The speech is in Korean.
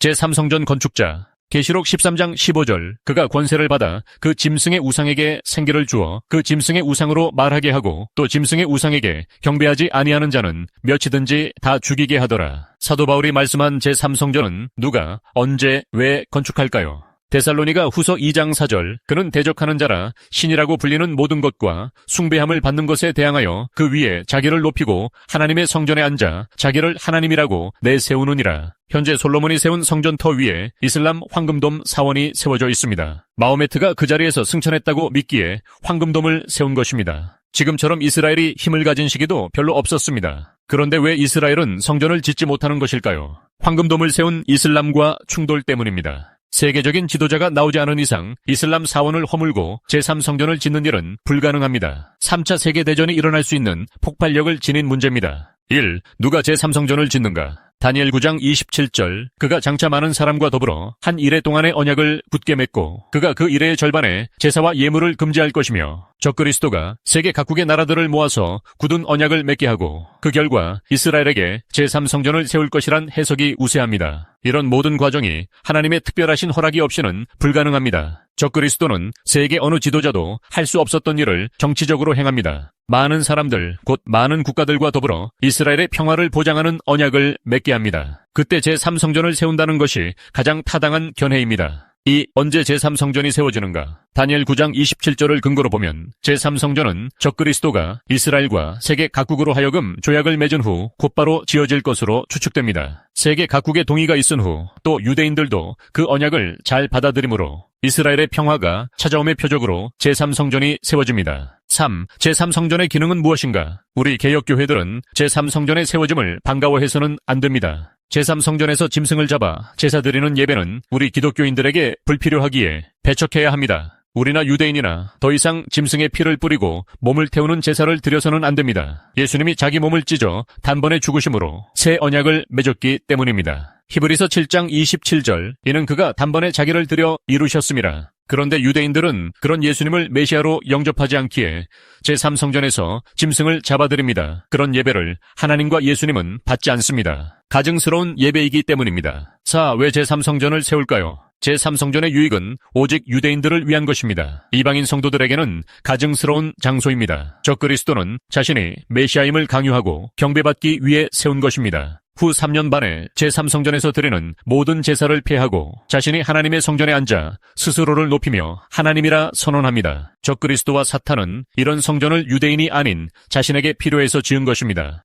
제3성전 건축자 계시록 13장 15절 그가 권세를 받아 그 짐승의 우상에게 생기를 주어 그 짐승의 우상으로 말하게 하고 또 짐승의 우상에게 경배하지 아니하는 자는 몇이든지 다 죽이게 하더라. 사도 바울이 말씀한 제3성전은 누가 언제 왜 건축할까요? 데살로니가 후서 2장 4절 그는 대적하는 자라 신이라고 불리는 모든 것과 숭배함을 받는 것에 대항하여 그 위에 자기를 높이고 하나님의 성전에 앉아 자기를 하나님이라고 내세우느니라. 현재 솔로몬이 세운 성전터 위에 이슬람 황금돔 사원이 세워져 있습니다. 마호메트가 그 자리에서 승천했다고 믿기에 황금돔을 세운 것입니다. 지금처럼 이스라엘이 힘을 가진 시기도 별로 없었습니다. 그런데 왜 이스라엘은 성전을 짓지 못하는 것일까요? 황금돔을 세운 이슬람과 충돌 때문입니다. 세계적인 지도자가 나오지 않은 이상 이슬람 사원을 허물고 제3성전을 짓는 일은 불가능합니다. 3차 세계대전이 일어날 수 있는 폭발력을 지닌 문제입니다. 1. 누가 제3성전을 짓는가? 다니엘 9장 27절 그가 장차 많은 사람과 더불어 한 일해 동안의 언약을 굳게 맺고 그가 그 일해의 절반에 제사와 예물을 금지할 것이며 적그리스도가 세계 각국의 나라들을 모아서 굳은 언약을 맺게 하고 그 결과 이스라엘에게 제3성전을 세울 것이란 해석이 우세합니다. 이런 모든 과정이 하나님의 특별하신 허락이 없이는 불가능합니다. 적그리스도는 세계 어느 지도자도 할 수 없었던 일을 정치적으로 행합니다. 많은 사람들, 곧 많은 국가들과 더불어 이스라엘의 평화를 보장하는 언약을 맺게 합니다. 그때 제3성전을 세운다는 것이 가장 타당한 견해입니다. 이 언제 제3성전이 세워지는가? 다니엘 9장 27절을 근거로 보면 제3성전은 적그리스도가 이스라엘과 세계 각국으로 하여금 조약을 맺은 후 곧바로 지어질 것으로 추측됩니다. 세계 각국의 동의가 있은 후 또 유대인들도 그 언약을 잘 받아들이므로 이스라엘의 평화가 찾아옴의 표적으로 제3성전이 세워집니다. 3. 제3성전의 기능은 무엇인가? 우리 개혁교회들은 제3성전의 세워짐을 반가워해서는 안 됩니다. 제3성전에서 짐승을 잡아 제사 드리는 예배는 우리 기독교인들에게 불필요하기에 배척해야 합니다. 우리나 유대인이나 더 이상 짐승의 피를 뿌리고 몸을 태우는 제사를 드려서는 안 됩니다. 예수님이 자기 몸을 찢어 단번에 죽으심으로 새 언약을 맺었기 때문입니다. 히브리서 7장 27절 이는 그가 단번에 자기를 들여 이루셨습니다. 그런데 유대인들은 그런 예수님을 메시아로 영접하지 않기에 제3성전에서 짐승을 잡아드립니다. 그런 예배를 하나님과 예수님은 받지 않습니다. 가증스러운 예배이기 때문입니다. 자, 왜 제3성전을 세울까요? 제3성전의 유익은 오직 유대인들을 위한 것입니다. 이방인 성도들에게는 가증스러운 장소입니다. 적그리스도는 자신이 메시아임을 강요하고 경배받기 위해 세운 것입니다. 후 3년 반에 제3성전에서 드리는 모든 제사를 폐하고 자신이 하나님의 성전에 앉아 스스로를 높이며 하나님이라 선언합니다. 적그리스도와 사탄은 이런 성전을 유대인이 아닌 자신에게 필요해서 지은 것입니다.